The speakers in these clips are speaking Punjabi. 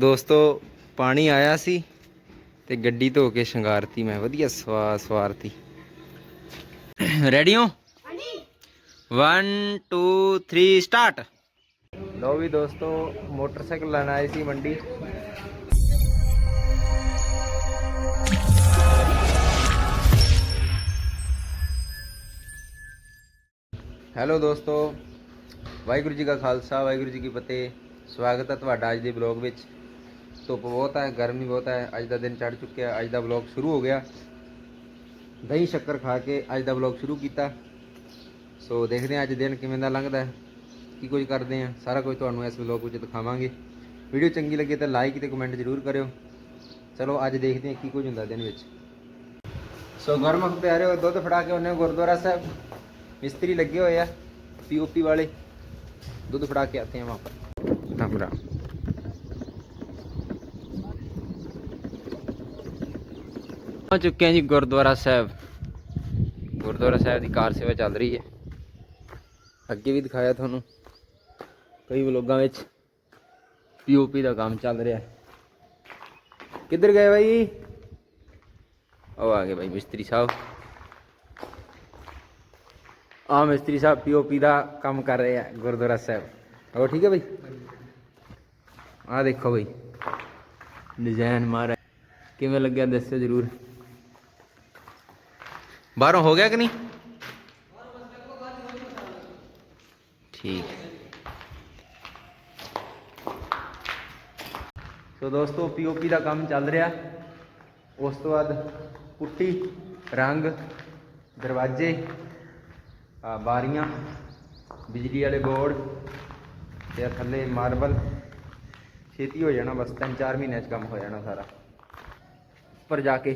ਦੋਸਤੋ ਪਾਣੀ ਆਇਆ ਸੀ ਤੇ ਗੱਡੀ ਧੋ ਕੇ ਸ਼ਿੰਗਾਰਤੀ ਮੈਂ ਵਧੀਆ ਸਵਾ ਸਵਾਰਤੀ। ਰੈਡੀ ਹੋ? 1 2 3 ਸਟਾਰਟ ਲੋ ਵੀ ਦੋਸਤੋ ਮੋਟਰਸਾਈਕਲ ਲੈਣ ਆਏ ਸੀ ਮੰਡੀ। ਹੈਲੋ ਦੋਸਤੋ ਵਾਹਿਗੁਰੂ ਜੀ ਕਾ ਖਾਲਸਾ ਵਾਹਿਗੁਰੂ ਜੀ ਕੀ ਫਤਿਹ। ਸਵਾਗਤ ਹੈ ਤੁਹਾਡਾ ਅੱਜ ਦੇ ਬਲੌਗ ਵਿੱਚ। ਧੁੱਪ ਬਹੁਤ ਹੈ, ਗਰਮੀ ਬਹੁਤ ਹੈ, ਅੱਜ ਦਾ ਦਿਨ ਚੜ ਚੁੱਕਿਆ ਅੱਜ ਦਾ ਬਲੌਗ ਸ਼ੁਰੂ ਹੋ ਗਿਆ। ਦਹੀਂ ਸ਼ੱਕਰ ਖਾ ਕੇ ਅੱਜ ਦਾ ਬਲੌਗ ਸ਼ੁਰੂ ਕੀਤਾ। ਸੋ ਦੇਖਦੇ ਹਾਂ ਅੱਜ ਦਿਨ ਕਿਵੇਂ ਦਾ ਲੰਘਦਾ ਹੈ, ਕੀ ਕੁਝ ਕਰਦੇ ਹਾਂ, ਸਾਰਾ ਕੁਝ ਤੁਹਾਨੂੰ ਇਸ ਬਲੌਗ ਵਿੱਚ ਦਿਖਾਵਾਂਗੇ। ਵੀਡੀਓ ਚੰਗੀ ਲੱਗੇ ਤਾਂ ਲਾਈਕ ਤੇ ਕਮੈਂਟ ਜ਼ਰੂਰ ਕਰਿਓ। ਚਲੋ, ਅੱਜ ਦੇਖਦੇ ਹਾਂ ਕੀ ਕੁਝ ਹੁੰਦਾ ਦਿਨ ਵਿੱਚ। ਸੋ ਗੁਰਮੁਖ ਪਿਆਰਿਓ ਦੁੱਧ ਫੜਾ ਕੇ ਉਹਨੇ ਗੁਰਦੁਆਰਾ ਸਾਹਿਬ। ਮਿਸਤਰੀ ਲੱਗੇ ਹੋਏ ਆ ਪੀਓਪੀ ਵਾਲੇ। ਦੁੱਧ ਫੜਾ ਕੇ ਆਤੇ ਹਾਂ ਵਾਪਸ। ਰਾਮ ਰਾਮ ਆ ਚੁੱਕੇ ਹਾਂ ਜੀ ਗੁਰਦੁਆਰਾ ਸਾਹਿਬ। ਗੁਰਦੁਆਰਾ ਸਾਹਿਬ ਦੀ ਕਾਰ ਸੇਵਾ ਚੱਲ ਰਹੀ ਹੈ। ਅੱਗੇ ਵੀ ਦਿਖਾਇਆ ਤੁਹਾਨੂੰ ਕਈ ਵਲੋਗਾਂ ਵਿੱਚ। ਪੀਓਪੀ ਦਾ ਕੰਮ ਚੱਲ ਰਿਹਾ ਕਿੱਧਰ ਗਏ ਬਾਈ? ਉਹ ਆ ਗਏ ਬਾਈ ਮਿਸਤਰੀ ਸਾਹਿਬ। ਆ ਮਿਸਤਰੀ ਸਾਹਿਬ ਪੀਓਪੀ ਦਾ ਕੰਮ ਕਰ ਰਹੇ ਆ ਗੁਰਦੁਆਰਾ ਸਾਹਿਬ। ਹੋਰ ਠੀਕ ਹੈ ਬਾਈ? ਆ ਦੇਖੋ ਬਾਈ। ਡਿਜ਼ਾਈਨ ਮਾਰਾ ਕਿਵੇਂ ਲੱਗਿਆ ਦੱਸਿਓ ਜਰੂਰ। ਬਾਹਰੋਂ ਹੋ ਗਿਆ ਕਿ ਨਹੀਂ? ਠੀਕ। ਸੋ ਦੋਸਤੋ ਪੀਓਪੀ ਦਾ ਕੰਮ ਚੱਲ ਰਿਹਾ। ਉਸ ਤੋਂ ਬਾਅਦ ਪੁੱਟੀ ਰੰਗ, ਦਰਵਾਜ਼ੇ, ਆ, ਬਾਰੀਆਂ, ਬਿਜਲੀ ਵਾਲੇ ਬੋਰਡ ਤੇ ਥੱਲੇ ਮਾਰਬਲ। ਛੇਤੀ ਹੋ ਜਾਣਾ ਬਸ 3-4 ਮਹੀਨਿਆਂ 'ਚ ਕੰਮ ਹੋ ਜਾਣਾ ਸਾਰਾ। ਉੱਪਰ ਜਾ ਕੇ।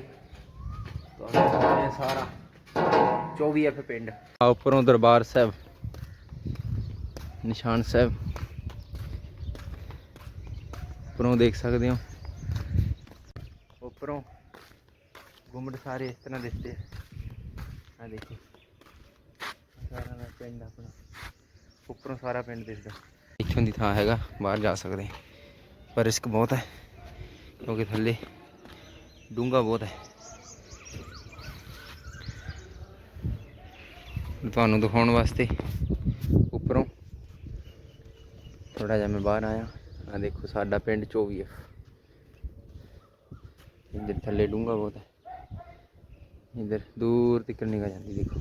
ਤੁਹਾਨੂੰ ਸਾਰਾ। 24 ਐਫ ਪਿੰਡ। ਆ ਉੱਪਰੋਂ ਦਰਬਾਰ ਸਾਹਿਬ ਨਿਸ਼ਾਨ ਸਾਹਿਬ। ਉੱਪਰੋਂ ਦੇਖ ਸਕਦੇ ਹੋ। ਉੱਪਰੋਂ ਗੁੰਮਟ ਸਾਰੇ ਇਸ ਤਰ੍ਹਾਂ ਦਿਸਦੇ ਆ ਦੇਖੋ। ਸਾਰਾ ਦਾ ਪਿੰਡ ਆਪਣਾ। ਉੱਪਰੋਂ ਸਾਰਾ ਪਿੰਡ ਦਿਸਦਾ। ਇੱਥੋਂ ਦੀ ਥਾਂ ਹੈਗਾ ਬਾਹਰ ਜਾ ਸਕਦੇ। ਪਰ ਰਿਸਕ ਬਹੁਤ ਹੈ ਕਿਉਂਕਿ ਥੱਲੇ ਡੂੰਘਾ ਬਹੁਤ ਹੈ। ਤੁਹਾਨੂੰ ਦਿਖਾਉਣ ਵਾਸਤੇ ਉੱਪਰੋਂ। ਥੋੜਾ ਜਿਹਾ ਮੈਂ ਬਾਹਰ ਆਇਆ। ਆ ਦੇਖੋ ਸਾਡਾ ਪਿੰਡ 24 ਹੈ ਥੱਲੇ ਡੂੰਘਾ ਬਹੁਤ ਹੈ। ਇੱਧਰ ਦੂਰ ਤੱਕ ਨਿਗਾ ਜਾਂਦੀ ਦੇਖੋ।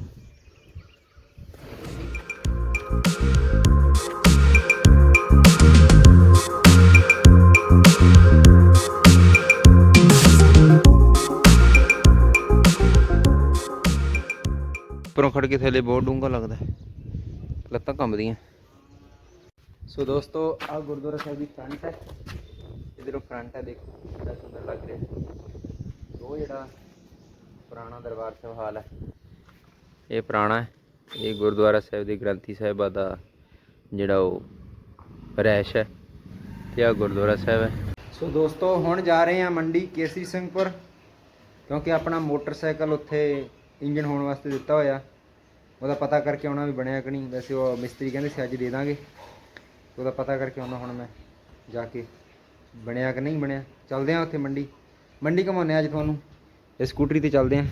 ਉੱਪਰੋਂ ਖੜ ਕੇ ਥੱਲੇ ਬਹੁਤ ਡੂੰਘਾ ਲੱਗਦਾ ਲੱਤਾਂ ਕੰਬਦੀਆਂ। ਸੋ ਦੋਸਤੋ ਆ ਗੁਰਦੁਆਰਾ ਸਾਹਿਬ ਦੀ ਫਰੰਟ ਹੈ। ਇਧਰੋਂ ਫਰੰਟ ਹੈ, ਦੇਖੋ ਕਿੰਨਾ ਸੁੰਦਰ ਲੱਗ ਰਿਹਾ ਹੈ। ਉਹ ਜਿਹੜਾ ਪੁਰਾਣਾ ਦਰਬਾਰ ਸਾਹਿਬ ਹਾਲ ਹੈ, ਇਹ ਪੁਰਾਣਾ ਹੈ। ਇਹ ਗੁਰਦੁਆਰਾ ਸਾਹਿਬ ਦੇ ਗ੍ਰੰਥੀ ਸਾਹਿਬਾ ਦਾ ਜਿਹੜਾ ਉਹ ਰਹਿਸ਼ ਹੈ ਤੇ ਆ ਗੁਰਦੁਆਰਾ ਸਾਹਿਬ ਹੈ। ਸੋ ਦੋਸਤੋ, ਹੁਣ ਜਾ ਰਹੇ ਹਾਂ ਮੰਡੀ ਕੇਸਰੀ ਸਿੰਘਪੁਰ ਕਿਉਂਕਿ ਆਪਣਾ ਮੋਟਰਸਾਈਕਲ ਉੱਥੇ ਇੰਜਨ ਹੋਣ ਵਾਸਤੇ ਦਿੱਤਾ ਹੋਇਆ। ਉਹਦਾ ਪਤਾ ਕਰਕੇ ਆਉਣਾ ਵੀ ਬਣਿਆ ਕਿ ਨਹੀਂ। ਵੈਸੇ ਉਹ ਮਿਸਤਰੀ ਕਹਿੰਦੇ ਸੀ, ਅੱਜ ਦੇ ਦਾਂਗੇ। ਉਹਦਾ ਪਤਾ ਕਰਕੇ ਆਉਣਾ ਹੁਣ ਮੈਂ, ਜਾ ਕੇ। ਬਣਿਆ ਕਿ ਨਹੀਂ ਬਣਿਆ? ਚੱਲਦੇ ਆ ਉੱਥੇ ਮੰਡੀ। ਮੰਡੀ ਘਮਾਉਂਦੇ ਆ ਅੱਜ ਤੁਹਾਨੂੰ। ਇਹ ਸਕੂਟਰੀ ਤੇ ਚੱਲਦੇ ਆ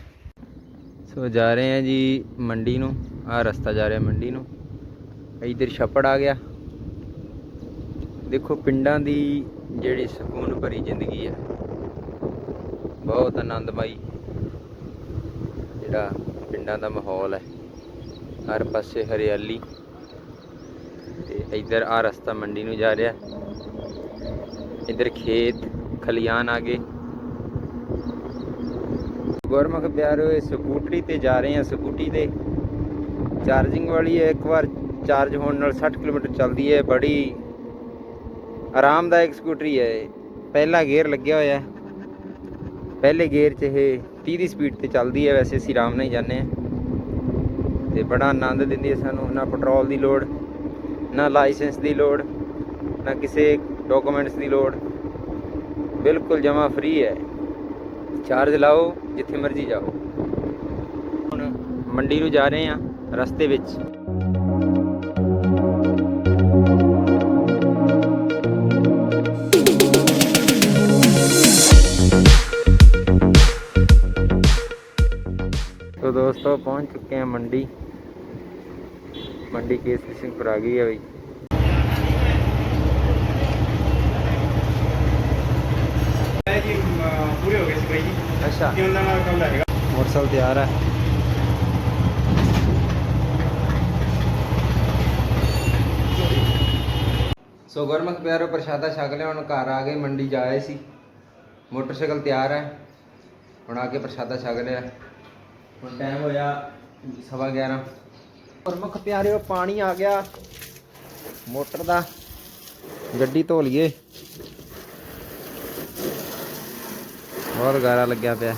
ਸੋ ਜਾ ਰਹੇ ਆ ਜੀ ਮੰਡੀ ਨੂੰ। ਆ ਰਸਤਾ ਜਾ ਰਿਹਾ ਮੰਡੀ ਨੂੰ। ਇਧਰ ਛੱਪੜ ਆ ਗਿਆ। ਦੇਖੋ ਪਿੰਡਾਂ ਦੀ ਜਿਹੜੀ ਸਕੂਨ ਭਰੀ ਜ਼ਿੰਦਗੀ ਹੈ। ਬਹੁਤ ਆਨੰਦਮਈ। ਜਿਹੜਾ ਪਿੰਡਾਂ ਦਾ ਮਾਹੌਲ ਹੈ, ਹਰ ਪਾਸੇ ਹਰਿਆਲੀ ਤੇ ਇਧਰ ਆ ਰਸਤਾ ਮੰਡੀ ਨੂੰ ਜਾ ਰਿਹਾ। ਇਧਰ ਖੇਤ ਖਲਿਆਨ ਆ ਗਏ। ਗੁਰਮੁਖ ਪਿਆਰੋ, ਇਹ ਸਕੂਟਰੀ ਤੇ ਜਾ ਰਹੇ ਆ ਸਕੂਟੀ ਤੇ। ਚਾਰਜਿੰਗ ਵਾਲੀ ਹੈ, ਇੱਕ ਵਾਰ ਚਾਰਜ ਹੋਣ ਨਾਲ 60 ਕਿਲੋਮੀਟਰ ਚੱਲਦੀ ਹੈ, ਬੜੀ ਆਰਾਮਦਾਇਕ ਸਕੂਟਰੀ ਹੈ। ਪਹਿਲਾ ਗੇਅਰ ਲੱਗਿਆ ਹੋਇਆ ਹੈ। ਪਹਿਲੇ ਗੇਅਰ 'ਚ ਇਹ 30 ਦੀ ਸਪੀਡ ਤੇ ਚੱਲਦੀ ਹੈ, ਵੈਸੇ ਅਸੀਂ ਆਰਾਮ ਨਾਲ ਹੀ ਜਾਂਦੇ ਹਾਂ। ਤੇ ਬੜਾ ਆਨੰਦ ਦਿੰਦੀ ਹੈ ਸਾਨੂੰ, ਨਾ ਪੈਟਰੋਲ ਦੀ ਲੋੜ, ਨਾ ਲਾਇਸੈਂਸ ਦੀ ਲੋੜ, ਨਾ ਕਿਸੇ ਡਾਕੂਮੈਂਟਸ ਦੀ ਲੋੜ। ਬਿਲਕੁਲ ਜਮਾ ਫ੍ਰੀ ਹੈ। ਚਾਰਜ ਲਾਓ, ਜਿੱਥੇ ਮਰਜ਼ੀ ਜਾਓ। ਹੁਣ ਮੰਡੀ ਨੂੰ ਜਾ ਰਹੇ ਹਾਂ, ਰਸਤੇ ਵਿੱਚ। ਦੋਸਤੋ ਪਹੁੰਚ ਚੁੱਕੇ ਹਾਂ ਮੰਡੀ। ਮੰਡੀ ਕੇਸਰੀ ਸਿੰਘਪੁਰ ਆ ਗਈ ਹੈ ਬਈ। ਪੂਰੇ ਹੋ ਗਏ ਸੀ ਬਾਈ ਜੀ ਅੱਛਾ। ਕਿ ਉਹਨਾਂ ਨਾਲ ਕੰਮ ਰਹੇਗਾ ਮੋਟਰਸਾਈਕਲ ਤਿਆਰ ਹੈ ਸੋ ਗੁਰਮੁਖ ਪਿਆਰੋ, ਪ੍ਰਸ਼ਾਦਾ ਛਕ ਲਿਆ, ਹੁਣ ਘਰ ਆ ਗਏ, ਮੰਡੀ ਜਾ ਆਏ ਸੀ। ਮੋਟਰਸਾਈਕਲ ਤਿਆਰ ਹੈ ਹੁਣ ਆ ਕੇ ਪ੍ਰਸ਼ਾਦਾ ਛਕ ਲਿਆ। ਹੁਣ ਟਾਈਮ ਹੋਇਆ ਸਵਾ 11 ਗੁਰਮੁਖ ਪਿਆਰਿਓ, ਪਾਣੀ ਆ ਗਿਆ। ਮੋਟਰ ਦਾ ਗੱਡੀ ਧੋ ਲਈਏ। ਬਹੁਤ ਗਾਰਾ ਲੱਗਿਆ ਪਿਆ।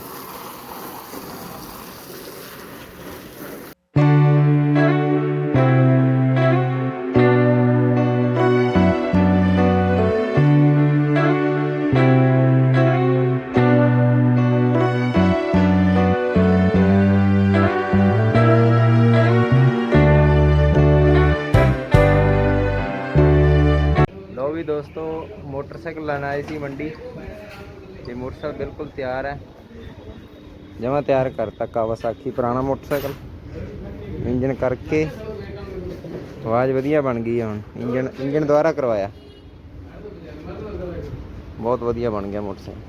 ਮੋਟਰਸਾਈਕਲ ਲੈਣ ਆਏ ਸੀ ਮੰਡੀ। ਤੇ ਮੋਟਰਸਾਈਕਲ ਬਿਲਕੁਲ ਤਿਆਰ ਹੈ। ਜਮਾ ਤਿਆਰ ਕਰਤਾ ਕਾਵਾਸਾਕੀ ਪੁਰਾਣਾ ਮੋਟਰਸਾਈਕਲ। ਇੰਜਨ ਕਰਕੇ ਆਵਾਜ਼ ਵਧੀਆ ਬਣ ਗਈ ਹੈ ਹੁਣ। ਇੰਜਨ ਇੰਜਨ ਦੁਆਰਾ ਕਰਵਾਇਆ। ਬਹੁਤ ਵਧੀਆ ਬਣ ਗਿਆ ਮੋਟਰਸਾਈਕਲ।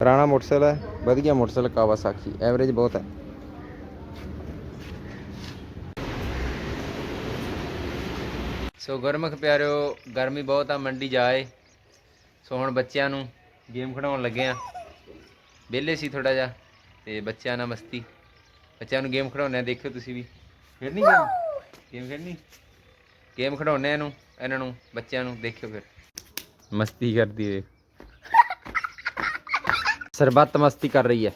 ਪੁਰਾਣਾ ਮੋਟਰਸਾਈਕਲ ਹੈ, ਵਧੀਆ ਮੋਟਰਸਾਈਕਲ ਕਾਵਾਸਾਕੀ ਐਵਰੇਜ ਬਹੁਤ ਹੈ। ਸੋ ਗਰਮਖ ਪਿਆਰਿਓ, ਗਰਮੀ ਬਹੁਤ ਆ, ਮੰਡੀ ਜਾਏ। ਸੋ ਹੁਣ ਬੱਚਿਆਂ ਨੂੰ ਗੇਮ ਖਿਡਾਉਣ ਲੱਗੇ ਆ। ਵਿਹਲੇ ਸੀ ਥੋੜਾ ਜਿਹਾ ਤੇ ਬੱਚਿਆਂ ਨਾਲ ਮਸਤੀ। ਬੱਚਿਆਂ ਨੂੰ ਗੇਮ ਖਿਡਾਉਂਦੇ ਆ ਦੇਖਿਓ ਤੁਸੀਂ ਵੀ। ਖੇਡਣੀ ਗੇਮ? ਗੇਮ ਖੇਡਣੀ? ਗੇਮ ਖਿਡਾਉਂਦੇ ਆ ਇਹਨੂੰ ਇਹਨਾਂ ਨੂੰ ਬੱਚਿਆਂ ਨੂੰ ਦੇਖਿਓ ਫਿਰ। ਮਸਤੀ ਕਰਦੀ ਵੇ ਸਰਬੱਤ ਮਸਤੀ ਕਰ ਰਹੀ ਹੈ।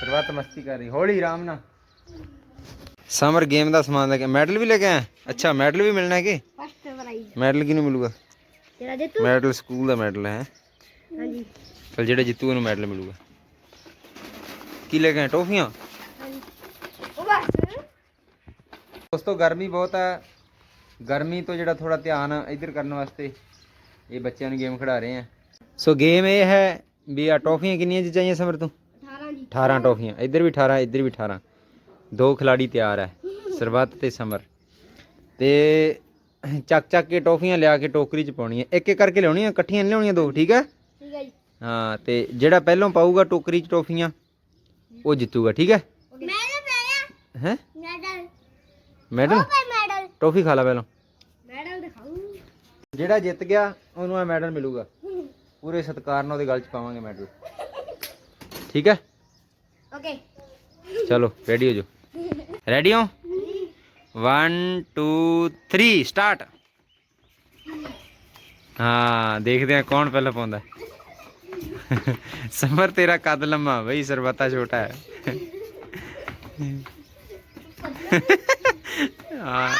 ਸਰਬੱਤ ਮਸਤੀ ਕਰ ਰਹੀ ਹੌਲੀ ਆਰਾਮ ਨਾਲ। ਸਮਰ ਗੇਮ ਦਾ ਸਮਾਨ ਲੈ ਕੇ ਮੈਡਲ ਵੀ ਲੈ ਕੇ ਆਇਆ? ਅੱਛਾ ਮੈਡਲ ਵੀ ਮਿਲਣਾ ਹੈ ਕਿ? ਫਸਟ ਪ੍ਰਾਈਜ਼ ਮੈਡਲ ਕਿਹਨੂੰ ਮਿਲੂਗਾ? ਜੇ ਮੈਡਲ ਸਕੂਲ ਦਾ ਮੈਡਲ ਹੈ। ਹਾਂਜੀ। ਚਲ ਜਿਹੜਾ ਜਿੱਤੂ ਉਹਨੂੰ ਮੈਡਲ ਮਿਲੂਗਾ। ਕੀ ਲੈ ਕੇ ਆਏ ਟੋਫੀਆਂ? ਹਾਂਜੀ। ਉਹ ਬਸ। ਦੋਸਤੋ ਗਰਮੀ ਬਹੁਤ ਹੈ ਗਰਮੀ ਤੋਂ ਜਿਹੜਾ ਥੋੜਾ ਧਿਆਨ ਇੱਧਰ ਕਰਨ ਵਾਸਤੇ ਇਹ ਬੱਚਿਆਂ ਨੂੰ ਗੇਮ ਖਿਡਾ ਰਹੇ ਆ। ਸੋ ਗੇਮ ਇਹ ਹੈ ਵੀ ਆ ਟੋਫੀਆਂ ਕਿੰਨੀਆਂ ਚ ਚਾਹੀਏ ਸਮਰ ਤੂੰ? 18 ਜੀ। 18 ਟੋਫੀਆਂ। ਇੱਧਰ ਵੀ 18 ਇੱਧਰ ਵੀ 18 ਦੋ ਖਿਲਾੜੀ ਤਿਆਰ ਹੈ ਸਰਬੱਤ ਤੇ ਸਮਰ। ਤੇ ਚੱਕ ਚੱਕ ਕੇ ਟੋਫੀਆਂ ਲਿਆ ਕੇ ਟੋਕਰੀ ਚ ਪਾਉਣੀਆਂ। ਇੱਕ ਇੱਕ ਕਰਕੇ ਲਿਆਉਣੀਆਂ ਇਕੱਠੀਆਂ ਨਹੀਂ ਲਿਆਉਣੀਆਂ ਦੋ ਠੀਕ ਹੈ? ਠੀਕ ਹੈ ਜੀ। ਹਾਂ ਤੇ ਜਿਹੜਾ ਪਹਿਲਾਂ ਪਾਊਗਾ ਟੋਕਰੀ ਚ ਟੋਫੀਆਂ ਉਹ ਜਿੱਤੂਗਾ ਠੀਕ ਹੈ? ਮੈਡਲ ਪਾਇਆ ਹੈ? ਮੈਡਲ ਮੈਡਲ ਭਾਈ ਮੈਡਲ ਟੋਫੀ ਖਾ ਲੈ ਪਹਿਲਾਂ। ਮੈਡਲ ਦਿਖਾਉਂ ਜਿਹੜਾ ਜਿੱਤ ਗਿਆ ਉਹਨੂੰ ਆ ਮੈਡਲ ਮਿਲੂਗਾ। ਪੂਰੇ ਸਤਿਕਾਰ ਨਾਲ ਉਹਦੇ ਗਲ 'ਚ ਪਾਵਾਂਗੇ ਮੈਡਲ। ਠੀਕ ਹੈ? ਓਕੇ। ਚਲੋ ਰੈਡੀ ਹੋ ਜਾਓ। ਰੈਡੀ ਹੋ? 1 2 3 ਸਟਾਰਟ ਹਾਂ, ਦੇਖਦੇ ਆ ਕੌਣ ਪਹਿਲਾਂ ਪਾਉਂਦਾ। ਸਮਰ, ਤੇਰਾ ਕੱਦ ਲੰਮਾ, ਬਈ ਸਰਬਤਾ ਛੋਟਾ ਹੈ। ਹਾਂ।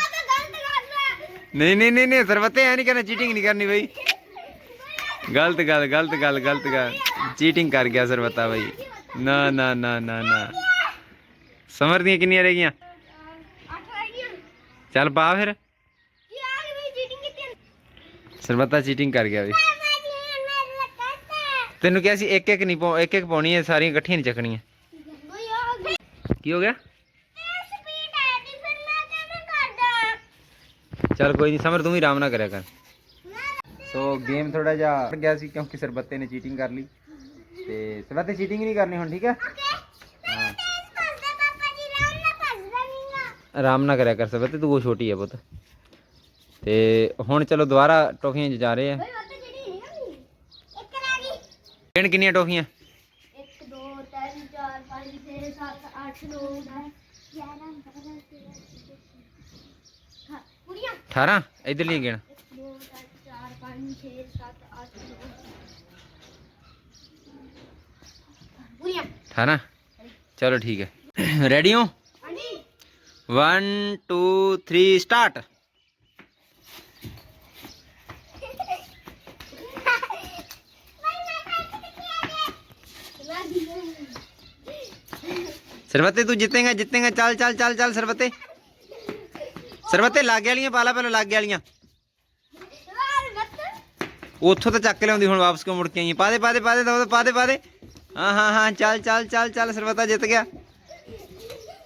ਨਹੀਂ ਨਹੀਂ ਨਹੀਂ ਨਹੀਂ, ਸਰਬਤੇ ਐ ਨਹੀਂ ਕਰਨਾ ਚੀਟਿੰਗ ਨਹੀਂ ਕਰਨੀ ਬਈ। ਗਲਤ ਗੱਲ ਗਲਤ ਗੱਲ ਗਲਤ ਗੱਲ। ਚੀਟਿੰਗ ਕਰ ਗਿਆ ਸਰਬਤਾ ਬਈ। ਨਾ ਨਾ ਨਾ ਨਾ ਨਾ। ਸਮਰ ਦੀਆਂ ਕਿੰਨੀਆਂ ਰਹਿ ਗਈਆਂ? ਚੱਲ ਪਾ ਫਿਰ। ਗਈ ਚੀਟਿੰਗ ਕੀਤੀ ਸਰਬਤਾ ਚੀਟਿੰਗ ਕਰ ਗਿਆ ਲਗਾਤਾ ਤੈਨੂੰ ਕਿਹਾ ਸੀ ਇੱਕ ਇੱਕ ਨਹੀਂ ਪਾਉ ਇੱਕ ਇੱਕ ਪਾਉਣੀ ਹੈ ਸਾਰੀਆਂ ਇਕੱਠੀਆਂ ਨਹੀਂ ਚੱਕਣੀਆਂ। ਕੀ ਹੋ ਗਿਆ? ਚੱਲ ਕੋਈ ਨਹੀਂ ਸਮਰ ਤੂੰ ਵੀ ਆਰਾਮ ਨਾਲ ਕਰਿਆ ਕਰ। ਸੋ ਗੇਮ ਥੋੜਾ ਜਿਹਾ ਗਿਆ ਸੀ ਕਿਉਂਕਿ ਸਰਬੱਤੇ ਨੇ ਚੀਟਿੰਗ ਕਰ ਲਈ। ਤੇ ਸਰਬੱਤੇ ਚੀਟਿੰਗ ਨਹੀਂ ਕਰਨੀ ਹੁਣ ਠੀਕ ਹਾਂ ਫਸਦਾ ਪਾਪਾ ਜੀ ਰਾਮ ਨਾ ਫਸਦਾ ਨਹੀਂਗਾ ਆਰਾਮ ਨਾਲ ਕਰਿਆ ਕਰ ਸਰਬੱਤੇ ਤੂੰ ਉਹ ਛੋਟੀ ਹੈ ਪੁੱਤ। ਤੇ ਹੁਣ ਚਲੋ ਦੁਬਾਰਾ ਟੋਫੀਆਂ 'ਚ ਜਾ ਰਹੇ ਆ। ਤਾਂ ਨਾ ਕਿਹਨ ਕਿੰਨੀਆਂ ਟੋਫੀਆਂ 1 2 3 4 5 6 7 8 9 10 11 12 13 ਹਾਂ ਪੂਰੀਆਂ? 18 ਇਧਰ ਲਈ ਗਿਣ 1 2 3 4 5 6 7 8 9 ਪੂਰੀਆਂ? 18 ਚਲੋ ਠੀਕ ਹੈ। ਰੈਡੀ ਹੋ? ਹਾਂਜੀ 1 2 3 ਸਟਾਰਟ ਸਰਬਤੇ, ਤੂੰ ਜਿੱਤੇਗਾ ਜਿੱਤੇਗਾ। ਚੱਲ ਚੱਲ ਚੱਲ ਚੱਲ, ਸਰਬਤੇ। ਸਰਬਤੇ, ਲਾਗੇ ਵਾਲੀਆਂ ਪਾਲਾ ਪਹਿਲਾਂ, ਲਾਗੇ ਵਾਲੀਆਂ। ਉੱਥੋਂ ਤਾਂ ਚੱਕ ਲਿਆਉਂਦੀ ਹੁਣ ਵਾਪਸ ਕਿਉਂ ਮੁੜ ਕੇ ਆਈ ਪਾ ਦੇ ਪਾ ਦੇ ਪਾ ਦੇ ਦੋ ਪਾ ਦੇ ਪਾ ਦੇ। ਹਾਂ ਹਾਂ ਹਾਂ, ਚੱਲ ਚੱਲ ਚੱਲ ਚੱਲ, ਸਰਬਤਾ ਜਿੱਤ ਗਿਆ।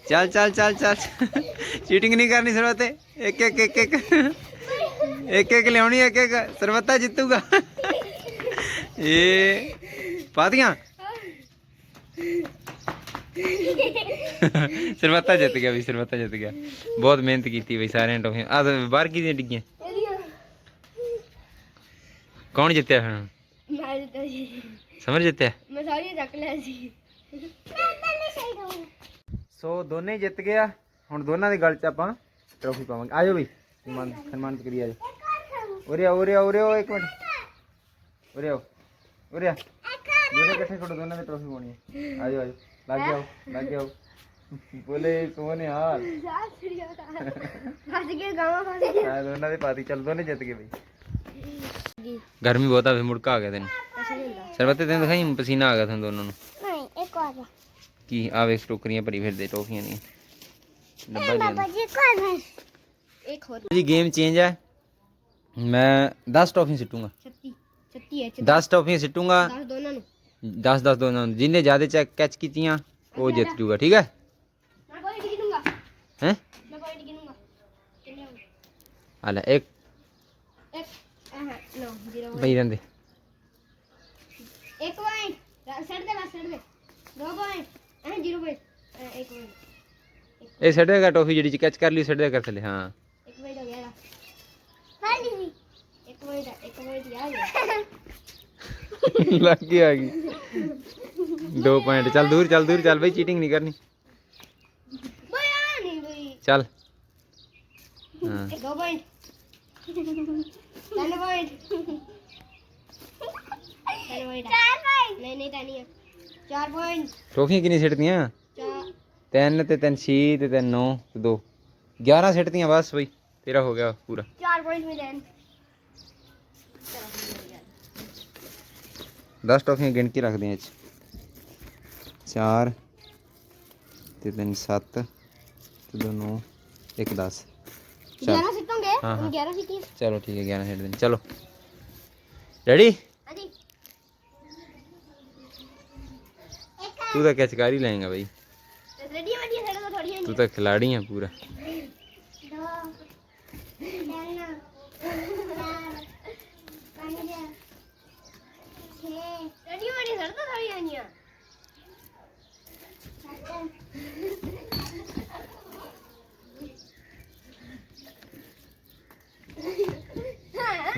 ਚੱਲ ਚੱਲ ਚੱਲ ਚੱਲ ਚੀਟਿੰਗ ਨਹੀਂ ਕਰਨੀ ਸਰਵਤੇ ਇੱਕ ਇੱਕ ਇੱਕ ਇੱਕ ਇੱਕ ਇੱਕ ਲਿਆਉਣੀ ਇੱਕ ਇੱਕ ਸਰਵਤਾ ਜਿੱਤੂਗਾ ਇਹ ਪਾਦੀਆਂ ਸਰਵਤਾ ਜਿੱਤ ਗਿਆ ਵੀ ਸਰਵਤਾ ਜਿੱਤ ਗਿਆ ਬਹੁਤ ਮਿਹਨਤ ਕੀਤੀ ਬਈ ਸਾਰਿਆਂ ਨੇ ਟੋਫੀਆਂ ਆ ਬਾਹਰ ਕੀ ਦੀਆਂ ਡਿੱਗੀਆਂ ਇਹਦੀਆਂ ਕੌਣ ਜਿੱਤਿਆ ਫਿਰ ਮੈਂ ਦਿੱਤਾ ਜੀ ਸਮਰ ਸੀ ਦੋਨੇ ਜਿੱਤ ਗਿਆ ਹੁਣ ਦੋਨਾਂ ਦੇ ਗਲ 'ਚ ਆਪਾਂ ਟਰੋਫੀ ਪਾਵਾਂਗੇ। ਆਜੋ ਬਈ ਸਨਮਾਨ ਸਨਮਾਨਿਤ ਕਰੀ ਆਜੋ। ਉਰੇ ਆ ਉਰੇ ਆ ਉਰੇ ਆ ਇੱਕ ਮਿੰਟ। ਉਰੇ ਆ ਉਰੇ ਆ। ਦੋਨੇ ਇਕੱਠੇ ਖੜੋ ਦੋਨਾਂ ਦੇ ਟਰੋਫੀ ਪਾਉਣੀ ਹੈ ਆਜੋ ਆਜੋ। ਲੱਗ ਜਾਓ ਲੱਗ ਜਾਓ ਬੋਲੇ ਸੋਹਣੇ ਹਾਲ ਫਸ ਗਏ ਗਾਵਾਂ ਫਸ ਗਏ ਆ ਦੋਨਾਂ ਦੇ ਪਾਤੀ ਚੱਲ ਦੋਨੇ ਜਿੱਤ ਗਏ ਬਈ। ਗਰਮੀ ਬਹੁਤ ਆ ਫੇ ਮੁੜਕਾ ਆ ਗਿਆ ਤੈਨੂੰ। ਸਰਬੱਤੇ ਤੈਨੂੰ ਦਿਖਾਈ ਪਸੀਨਾ ਆ ਗਿਆ ਤੁਹਾਨੂੰ ਦੋਨਾਂ ਨੂੰ। ਕੀ ਆ ਵੇਖ ਟੋਕਰੀਆਂ ਭਰੀ ਫਿਰਦੇ ਟੋਫੀਆਂ ਦੀਆਂ ਡੱਬਾ ਲਿਆ ਜੀ ਕੌਣ ਹੈ ਇੱਕ ਹੋਰ ਜੀ ਗੇਮ ਚੇਂਜ ਹੈ ਮੈਂ 10 ਟੋਫੀਆਂ ਸਿੱਟੂਗਾ 36 36 ਹੈ 10 ਟੋਫੀਆਂ ਸਿੱਟੂਗਾ 10 ਦੋਨਾਂ ਨੂੰ 10 10 ਦੋਨਾਂ ਨੂੰ ਜਿਹਨੇ ਜ਼ਿਆਦਾ ਚੈੱਕ ਕੈਚ ਕੀਤੀਆਂ ਉਹ ਜਿੱਤ ਜੂਗਾ ਠੀਕ ਹੈ ਮੈਂ ਕੋਈ ਨਹੀਂ ਗਿਣੂੰਗਾ ਹੈ ਮੈਂ ਕੋਈ ਨਹੀਂ ਗਿਣੂੰਗਾ ਕਿੰਨੇ ਹੋ ਗਏ ਆ ज़ीरो बाइट कर ली सड़ेगा थले हाँ। आ गई दो पॉइंट चल दूर चल दूर चल भाई चीटिंग नहीं करनी। चल। हाँ। 4 ਪੁਆਇੰਟ ਟੋਫੀਆਂ ਕਿੰਨੀ ਸਿੱਟਦੀਆਂ ਤਿੰਨ ਤੇ ਤਿੰਨ 6 ਤੇ ਤਿੰਨ 9 ਤੇ 2 11 ਸਿੱਟਦੀਆਂ ਬਸ ਬਈ ਤੇਰਾ ਹੋ ਗਿਆ ਪੂਰਾ। 4 ਪੁਆਇੰਟ ਮਿਲਣ 10 ਟੋਫੀਆਂ ਗਿਣ ਕੇ ਰੱਖਦੇ ਆ ਚ। 4 ਤੇ ਤਿੰਨ ਸੱਤ ਤੇ 2 9 1 10 11 ਸਿੱਟੋਗੇ? 11 ਸਿੱਟੀ ਚਲੋ ਠੀਕ ਹੈ 11 ਸਿੱਟ ਚਲੋ। ਰੈਡੀ ਦੋ ਤਿੰਨ ਚਾਰ ਪੰਜ ਛੇ ਰੈਡੀ ਵੱਡੀ ਸਾਡੇ ਕੋਲ ਥੋੜੀ ਆਈਆਂ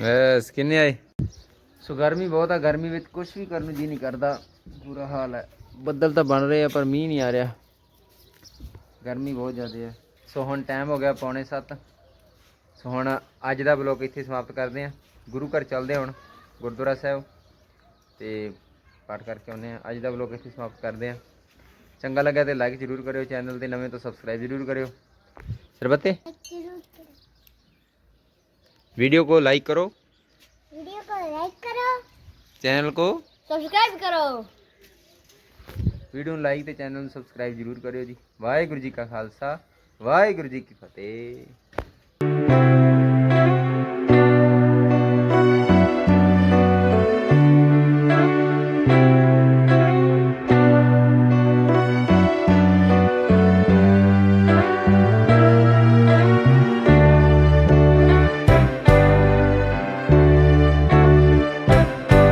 ਬਸ, ਕਿੰਨੇ ਆਏ? ਸੋ ਗਰਮੀ ਬਹੁਤ ਆ, ਗਰਮੀ ਵਿੱਚ ਕੁਝ ਵੀ ਕਰਨ ਨੂੰ ਜੀ ਨਹੀਂ ਕਰਦਾ। ਬੁਰਾ ਹਾਲ ਹੈ। ਬੱਦਲ ਤਾਂ ਬਣ ਰਹੇ ਆ ਪਰ ਮੀਂਹ ਨਹੀਂ ਆ ਰਿਹਾ ਗਰਮੀ ਬਹੁਤ ਜ਼ਿਆਦਾ ਹੈ ਸੋ ਹੁਣ ਟਾਈਮ ਹੋ ਗਿਆ ਪੌਣੇ 7 ਸੋ ਹੁਣ ਅੱਜ ਦਾ ਬਲੌਗ ਇੱਥੇ ਸਮਾਪਤ ਕਰਦੇ ਆ ਗੁਰੂ ਘਰ ਚੱਲਦੇ ਹਾਂ ਹੁਣ ਗੁਰਦੁਆਰਾ ਸਾਹਿਬ ਤੇ ਪਾਠ ਕਰਕੇ ਆਉਂਦੇ ਆ ਅੱਜ ਦਾ ਬਲੌਗ ਇੱਥੇ ਸਮਾਪਤ ਕਰਦੇ ਆ ਚੰਗਾ ਲੱਗਾ ਤੇ ਲਾਈਕ ਜ਼ਰੂਰ ਕਰਿਓ ਚੈਨਲ ਤੇ ਨਵੇਂ ਤੋਂ ਸਬਸਕ੍ਰਾਈਬ ਜ਼ਰੂਰ ਕਰਿਓ ਸਰਬੱਤੇ वीडियो को लाइक करो वीडियो को लाइक करो चैनल को सब्सक्राइब करो ਵੀਡੀਓ ਨੂੰ ਲਾਈਕ ਤੇ ਚੈਨਲ ਨੂੰ ਸਬਸਕ੍ਰਾਈਬ ਜ਼ਰੂਰ ਕਰਿਓ ਜੀ। ਵਾਹਿਗੁਰੂ ਜੀ ਕਾ ਖਾਲਸਾ, ਵਾਹਿਗੁਰੂ ਜੀ ਕੀ ਫਤਿਹ।